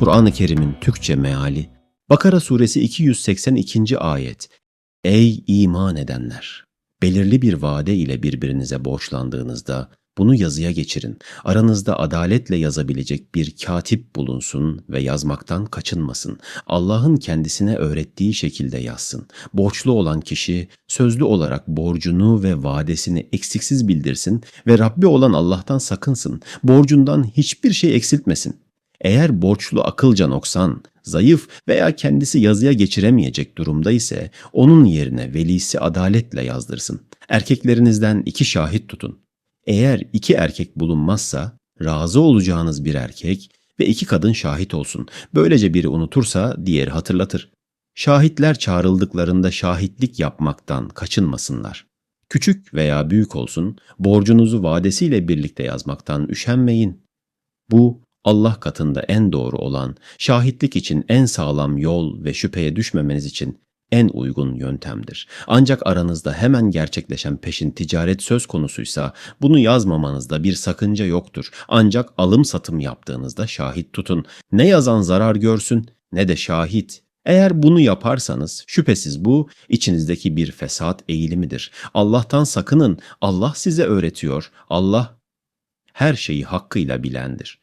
Kur'an-ı Kerim'in Türkçe meali Bakara suresi 282. ayet Ey iman edenler! Belirli bir vade ile birbirinize borçlandığınızda bunu yazıya geçirin. Aranızda adaletle yazabilecek bir katip bulunsun ve yazmaktan kaçınmasın. Allah'ın kendisine öğrettiği şekilde yazsın. Borçlu olan kişi sözlü olarak borcunu ve vadesini eksiksiz bildirsin ve Rabbi olan Allah'tan sakınsın. Borcundan hiçbir şey eksiltmesin. Eğer borçlu akılca noksan, zayıf veya kendisi yazıya geçiremeyecek durumda ise onun yerine velisi adaletle yazdırsın. Erkeklerinizden iki şahit tutun. Eğer iki erkek bulunmazsa razı olacağınız bir erkek ve iki kadın şahit olsun. Böylece biri unutursa diğeri hatırlatır. Şahitler çağrıldıklarında şahitlik yapmaktan kaçınmasınlar. Küçük veya büyük olsun, borcunuzu vadesiyle birlikte yazmaktan üşenmeyin. Bu Allah katında en doğru olan, şahitlik için en sağlam yol ve şüpheye düşmemeniz için en uygun yöntemdir. Ancak aranızda hemen gerçekleşen peşin ticaret söz konusuysa bunu yazmamanızda bir sakınca yoktur. Ancak alım satım yaptığınızda şahit tutun. Ne yazan zarar görsün ne de şahit. Eğer bunu yaparsanız şüphesiz bu içinizdeki bir fesat eğilimidir. Allah'tan sakının. Allah size öğretiyor. Allah her şeyi hakkıyla bilendir.